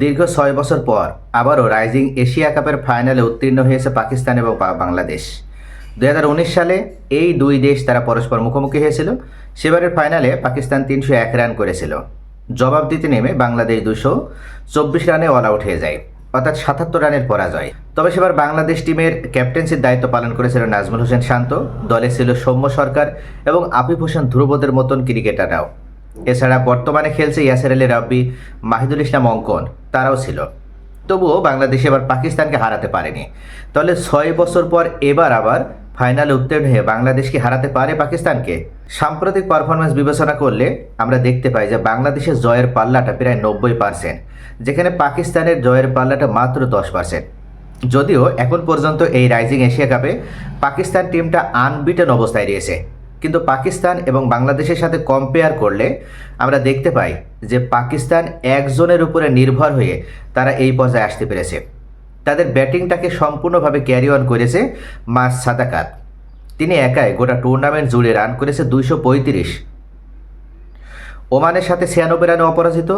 দীর্ঘ ছয় বছর পর আবারও রাইজিং এশিয়া কাপের ফাইনালে উত্তীর্ণ হয়েছে পাকিস্তান এবং বাংলাদেশ। দুই হাজার উনিশ সালে এই দুই দেশ তারা পরস্পর মুখোমুখি হয়েছিল। সেবারের ফাইনালে পাকিস্তান তিনশো এক রান করেছিল। জবাব দিতে নেমে বাংলাদেশ দুশো চব্বিশ রানে অল আউট হয়ে যায়, অর্থাৎ সাতাত্তর রানের পরাজয়। তবে সেবার বাংলাদেশ টিমের ক্যাপ্টেন্সির দায়িত্ব পালন করেছিল নাজমুল হোসেন শান্ত। দলে ছিল সৌম্য সরকার এবং আফিফ হোসেন ধ্রুবদের মতন ক্রিকেটাররাও। এছাড়া বর্তমানে খেলছে ইয়াসের আলী রাব্বি, মাহিদুল ইসলাম অঙ্কন, তারাও ছিল। তবুও বাংলাদেশ এবার পাকিস্তানকে হারাতে পারেনি। তাহলে ছয় বছর পর এবার আবার ফাইনালে উত্তীর্ণ হয়ে বাংলাদেশ কি হারাতে পারে পাকিস্তানকে? সাম্প্রতিক পারফরমেন্স বিবেচনা করলে আমরা দেখতে পাই যে বাংলাদেশের জয়ের পাল্লাটা প্রায় নব্বই পার্সেন্ট যেখানে পাকিস্তানের জয়ের পাল্লাটা মাত্র দশ পার্সেন্ট যদিও এখন পর্যন্ত এই রাইজিং এশিয়া কাপে পাকিস্তান টিমটা আনবিটেন অবস্থায় রয়েছে। কিন্তু পাকিস্তান এবং বাংলাদেশের সাথে কম্পেয়ার করলে আমরা দেখতে পাই যে পাকিস্তান একজনের উপরে নির্ভর হয়ে তারা এই পর্যায়ে আসতে পেরেছে। তাদের ব্যাটিংটাকে সম্পূর্ণভাবে ক্যারি অন করেছে মাস সাদাকাত। তিনি একাই গোটা টুর্নামেন্ট জুড়ে রান করেছে দুইশো পঁয়ত্রিশ। ওমানের সাথে ছিয়ানব্বই রানে অপরাজিত,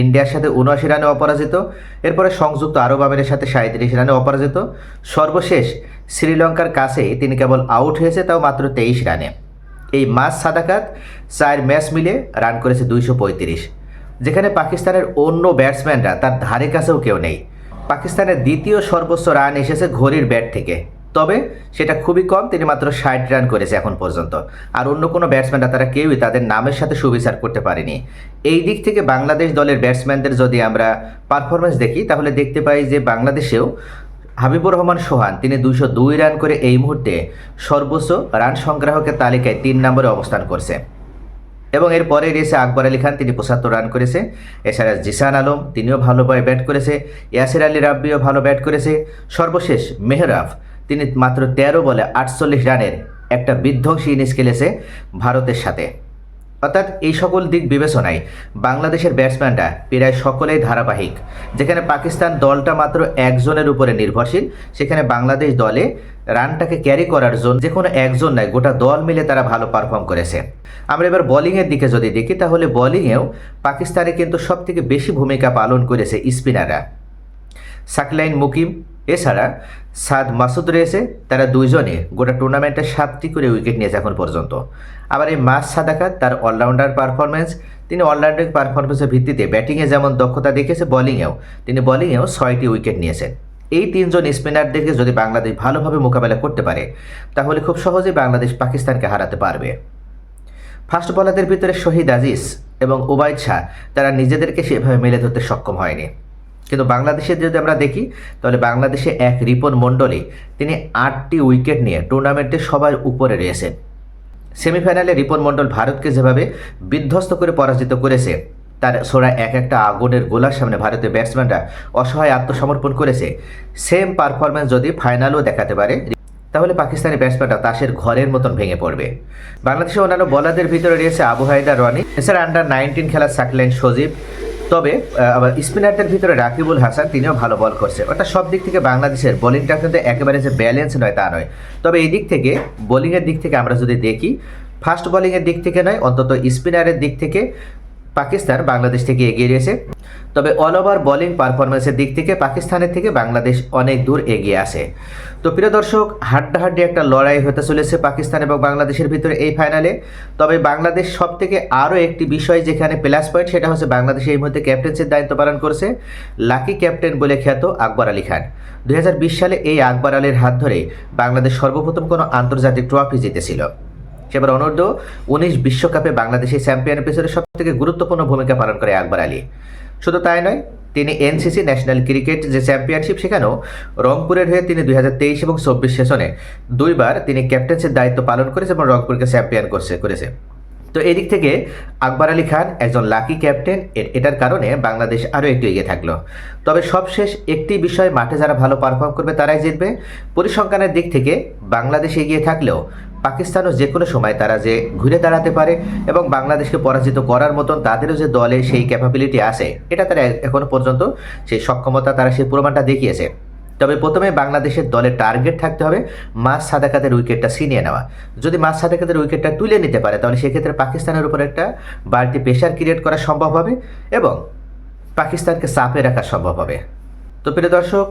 ইন্ডিয়ার সাথে উনআশি রানে অপরাজিত, এরপরে সংযুক্ত আরব আমিরের সাথে সাঁত্রিশ রানে অপরাজিত। সর্বশেষ শ্রীলঙ্কার কাছেই তিনি কেবল আউট হয়েছে, তাও মাত্র তেইশ রানে। এই মাস সাদাকাত চার ম্যাচ মিলে রান করেছে দুইশো পঁয়ত্রিশ। যেখানে পাকিস্তানের অন্য ব্যাটসম্যানরা তার ধারে কাছেও কেউ নেই। পাকিস্তানের দ্বিতীয় সর্বোচ্চ রান এসেছে ঘড়ির ব্যাট থেকে। তবে সেটা খুবই কম, তিনি মাত্র ষাট রান করেছে এখন পর্যন্ত। আর অন্য কোনো ব্যাটসম্যানরা, তারা কেউই তাদের নামের সাথে সুবিচার করতে পারেনি। এই দিক থেকে বাংলাদেশ দলের ব্যাটসম্যানদের যদি আমরা পারফরমেন্স দেখি, তাহলে দেখতে পাই যে বাংলাদেশেও হাবিবুর রহমান সোহান, তিনি দুইশো দুই রান করে এই মুহূর্তে সর্বোচ্চ রান সংগ্রাহকের তালিকায় তিন নম্বরে অবস্থান করছে। এবং এরপরে রয়েছে আকবর আলী খান, তিনি পঁচাত্তর রান করেছে। এছাড়া জিসান আলম, তিনিও ভালোভাবে ব্যাট করেছে। ইয়াসির আলী রাব্বিও ভালো ব্যাট করেছে। সর্বশেষ মেহরাফ তিনি মাত্র তেরো বলে আটচল্লিশ রানের একটা বিধ্বংসী ইনিংস খেলেছে ভারতের সাথে। অর্থাৎ এই সকল দিক বিবেচনায় বাংলাদেশের ব্যাটসম্যানরা প্রায় সকলেই ধারাবাহিক, যেখানে পাকিস্তান দলটা মাত্র একজনের উপরে নির্ভরশীল, সেখানে বাংলাদেশ দলে রানটাকে ক্যারি করার জন্য যে কোনো একজন নয়, গোটা দল মিলে তারা ভালো পারফর্ম করেছে। আমরা এবার বোলিংয়ের দিকে যদি দেখি, তাহলে বোলিংয়েও পাকিস্তানে কিন্তু সবথেকে বেশি ভূমিকা পালন করেছে স্পিনাররা। সাকলাইন মুকিম এছাড়া সাদ মাসুদ রয়েছে, তারা দুইজনে গোটা টুর্নামেন্টে সাতটি করে উইকেট নিয়েছে এখন পর্যন্ত। আবার এই মাস সাদাকাত তার অলরাউন্ডার পারফরমেন্স তিনি অলরাউন্ডার পারফরমেন্সের ভিত্তিতে ব্যাটিংয়ে যেমন দক্ষতা দেখিয়েছে বোলিংয়েও তিনি বোলিংয়েও ছয়টি উইকেট নিয়েছেন। এই তিনজন স্পিনারদেরকে যদি বাংলাদেশ ভালোভাবে মোকাবেলা করতে পারে, তাহলে খুব সহজেই বাংলাদেশ পাকিস্তানকে হারাতে পারবে। ফাস্ট বলারদের ভিতরে শহীদ আজিজ এবং ওবায়দ শাহ, তারা নিজেদেরকে সেভাবে মেলে ধরতে সক্ষম হয়নি। কিন্তু বাংলাদেশে যদি আমরা দেখি, তাহলে বাংলাদেশে এক রিপন মণ্ডলী তিনি আটটি উইকেট নিয়ে টুর্নামেন্টে সবার উপরে রয়েছেন। সেমিফাইনালে রিপন মণ্ডল ভারতকে যেভাবে বিধ্বস্ত করে পরাজিত করেছে, তার সোরা এক একটা আগুনের গোলার সামনে ভারতের ব্যাটসম্যানরা অসহায় আত্মসমর্পণ করেছে। সেম পারফরমেন্স যদি ফাইনালও দেখাতে পারে, তাহলে পাকিস্তানি ব্যাটসম্যানরা তাসের ঘরের মতন ভেঙে পড়বে। বাংলাদেশের অন্যান্য বলারদের ভিতরে রয়েছে আবু হায়দার রনি, এছাড়া আন্ডার নাইনটিন খেলার সাকলেন সজীব তবে আবার স্পিনারদের ভিতরে রাকিবুল হাসান তিনিও ভালো বল করছে। অর্থাৎ সব দিক থেকে বাংলাদেশের বোলিংটা কিন্তু একেবারে যে ব্যালেন্স নয় তা নয়। তবে এই দিক থেকে বোলিংয়ের দিক থেকে আমরা যদি দেখি ফাস্ট বোলিংয়ের দিক থেকে নয়, অন্তত স্পিনারের দিক থেকে পাকিস্তান বাংলাদেশ থেকে এগিয়ে রয়েছে। তবে অল ওভার বোলিং পারফরমেন্সের দিক থেকে পাকিস্তানের থেকে বাংলাদেশ অনেক দূর এগিয়ে আসে তো প্রিয় দর্শক, হাড্ডাহাড্ডি একটা লড়াই হতে চলেছে পাকিস্তান এবং বাংলাদেশের ভিতরে এই ফাইনালে তবে বাংলাদেশ সব থেকে আরও একটি বিষয় যেখানে প্লাস পয়েন্ট সেটা হচ্ছে বাংলাদেশ এই মুহূর্তে ক্যাপ্টেন্সির দায়িত্ব পালন করছে। লাকি ক্যাপ্টেন বলে খ্যাত আকবর আলী খান। দুই হাজার বিশ সালে এই আকবর আলীর হাত ধরে বাংলাদেশ সর্বপ্রথম কোনো আন্তর্জাতিক ট্রফি জিতেছিল। সেবার অনূর্ধ্ব উনিশ বিশ্বকাপে বাংলাদেশের চ্যাম্পিয়নের পেছনে সব থেকে গুরুত্বপূর্ণ ভূমিকা পালন করে আকবর আলী। শুধু তাই নয়, তিনি এনসিসি ন্যাশনাল ক্রিকেট যে চ্যাম্পিয়নশিপ সেখানেও রংপুরের হয়ে তিনি দুই এবং চব্বিশ সেশনে দুইবার তিনি ক্যাপ্টেন্সির দায়িত্ব পালন করেছে এবং রংপুরকে চ্যাম্পিয়ন করছে করেছে। তো এদিক থেকে আকবর আলী খান একজন লাকি ক্যাপ্টেন এটার কারণে বাংলাদেশ আরও একটু এগিয়ে থাকল। তবে সবশেষ একটি বিষয় মাঠে যারা ভালো পারফর্ম করবে তারাই জিতবে। পরিসংখ্যানের দিক থেকে বাংলাদেশ এগিয়ে থাকলেও পাকিস্তানও যে কোনো সময় তারা যে ঘুরে দাঁড়াতে পারে এবং বাংলাদেশকে পরাজিত করার মতন তাদেরও যে দলে সেই ক্যাপাবিলিটি আছে, এটা তারা এ- এখনও পর্যন্ত সেই সক্ষমতা তারা সেই প্রমাণটা দেখিয়েছে। তবে প্রথমে বাংলাদেশের দলের টার্গেট থাকতে হবে মাস সাদাকাতের উইকেটটা ছিনিয়ে নেওয়া। যদি মাস সাদাকাতের উইকেটটা তুলে নিতে পারে, তাহলে সেক্ষেত্রে পাকিস্তানের উপর একটা বাড়তি প্রেশার ক্রিয়েট করা সম্ভব হবে এবং পাকিস্তানকে চাপে রাখা সম্ভব হবে। তো প্রিয় দর্শক,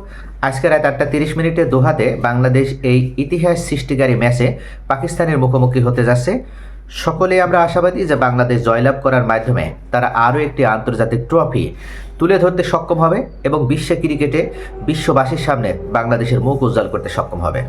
আজকে রাত আটটা তিরিশ মিনিটে দোহাতে বাংলাদেশ এই ইতিহাস সৃষ্টিকারী ম্যাচে পাকিস্তানের মুখোমুখি হতে যাচ্ছে। সকলে আমরা আশাবাদী যে বাংলাদেশ জয়লাভ করার মাধ্যমে তারা আরও একটি আন্তর্জাতিক ট্রফি তুলে ধরতে সক্ষম হবে এবং বিশ্ব ক্রিকেটে বিশ্ববাসীর সামনে বাংলাদেশের মুখ উজ্জ্বল করতে সক্ষম হবে।